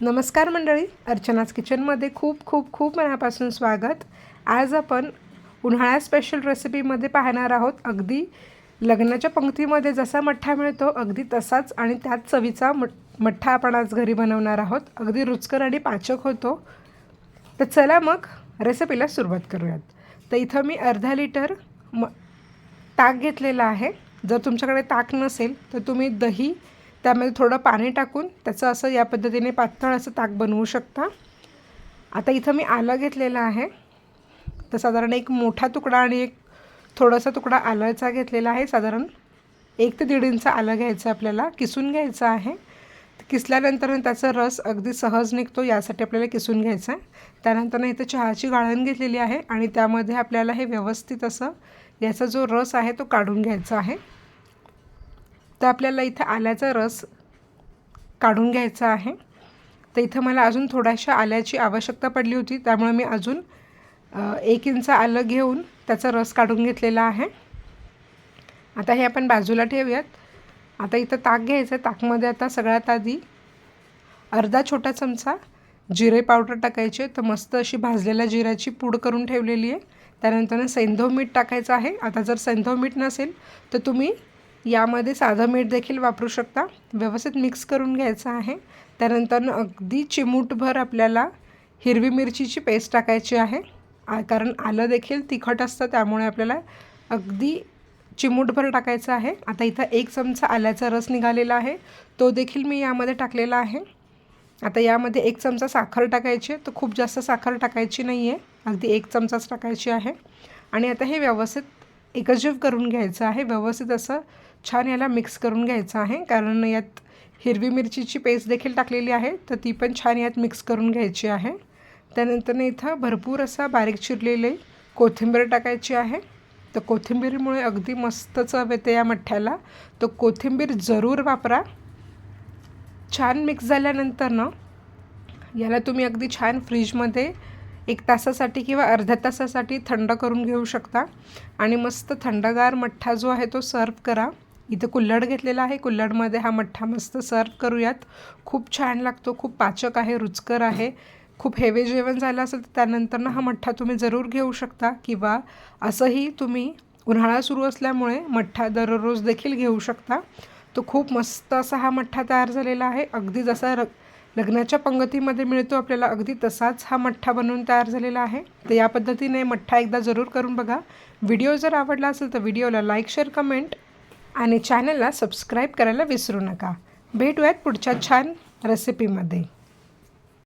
नमस्कार मंडळी अर्चनाच किचनमध्ये खूप खूप खूप मनापासून स्वागत. आज आपण उन्हाळ्या स्पेशल रेसिपीमध्ये पाहणार आहोत. अगदी लग्नाच्या पंक्तीमध्ये जसा मठ्ठा मिळतो अगदी तसाच आणि त्याच चवीचा मठ मठ्ठा आपण आज घरी बनवणार आहोत. अगदी रुचकर आणि पाचक होतो. तर चला मग रेसिपीला सुरुवात करूयात. तर इथं मी अर्धा लिटर म ताक घेतलेला आहे. जर तुमच्याकडे ताक नसेल तर तुम्ही दही त्यामध्ये थोडं पाणी टाकून त्याचं असं या पद्धतीने पातळ असं ताक बनवू शकता. आता इथं मी आलं घेतलेलं आहे. तर साधारण एक मोठा तुकडा आणि एक थोडासा तुकडा आल्याचा घेतलेला आहे. साधारण एक ते दीड इंच आलं घ्यायचं आपल्याला किसून घ्यायचं आहे. किसल्यानंतर त्याचा रस अगदी सहज निघतो यासाठी आपल्याला किसून घ्यायचं आहे. त्यानंतर इथं चहाची गाळण घेतलेली आहे आणि त्यामध्ये आपल्याला हे व्यवस्थित असं याचा जो रस आहे तो काढून घ्यायचा आहे. तर आपल्याला इथं आल्याचा रस काढून घ्यायचा आहे. तर इथं मला अजून थोड्याशा आल्याची आवश्यकता पडली होती त्यामुळे मी अजून एक इंच आलं घेऊन त्याचा रस काढून घेतलेला आहे. आता हे आपण बाजूला ठेवूयात. आता इथं ताक घ्यायचं आहे. ताकमध्ये आता सगळ्यात आधी अर्धा छोटा चमचा जिरे पावडर टाकायचे तर मस्त अशी भाजलेल्या जिऱ्याची पूड करून ठेवलेली आहे. त्यानंतर सैंधव मीठ टाकायचं आहे. आता जर सैंधव मीठ नसेल तर तुम्ही यामध्ये साधं मीठ देखील वापरू शकता. व्यवस्थित मिक्स करून घ्यायचं आहे. त्यानंतर अगदी चिमूटभर आपल्याला हिरवी मिरचीची पेस्ट टाकायची आहे. कारण आलं देखील तिखट असतं त्यामुळे आपल्याला अगदी चिमूटभर टाकायचं आहे. आता इथं एक चमचा आल्याचा रस निघालेला आहे. तो देखील मी यामध्ये टाकलेला आहे. आता यामध्ये एक चमचा साखर टाकायची आहे. तर खूप जास्त साखर टाकायची नाही आहे अगदी एक चमचाच टाकायची आहे. आणि आता हे व्यवस्थित एकजीव करून घ्यायचं आहे. व्यवस्थित असं छान याला मिक्स करून घ्यायचं आहे. कारण यात हिरवी मिरचीची पेस्ट देखील टाकलेली आहे. तर ती पण छान यात मिक्स करून घ्यायची आहे. त्यानंतर इथं भरपूर असा बारीक चिरलेले कोथिंबीर टाकायची आहे. तर कोथिंबीरमुळे अगदी मस्त चव येते या मठ्ठ्याला. तर कोथिंबीर जरूर वापरा. छान मिक्स झाल्यानंतर ना याला तुम्ही अगदी छान फ्रीजमध्ये एक तासासाठी किंवा अर्ध्या तासासाठी थंड करून घेऊ शकता. आणि मस्त थंडगार मठ्ठा जो आहे तो सर्व करा. इथं कुल्हड घेतलेला आहे. कुल्हडमध्ये हा मठ्ठा मस्त सर्व करूयात. खूप छान लागतो. खूप पाचक आहे. रुचकर आहे. खूप हेवे जेवण झालं असेल तर त्यानंतर हा मठ्ठा तुम्ही जरूर घेऊ शकता. किंवा असंही तुम्ही उन्हाळा सुरू असल्यामुळे मठ्ठा दररोज देखील घेऊ शकता. तो खूप मस्त असा हा मठ्ठा तयार झालेला आहे. अगदी जसा र लग्नाच्या पंगतीमध्ये मिळतो आपल्याला अगदी तसाच हा मठ्ठा बनवून तयार झालेला आहे. तर या पद्धतीने मठ्ठा एकदा जरूर करून बघा. व्हिडिओ जर आवडला असेल तर व्हिडिओला लाईक शेअर कमेंट आणि चॅनलला सबस्क्राईब करायला विसरू नका. भेटूयात पुढच्या छान रेसिपीमध्ये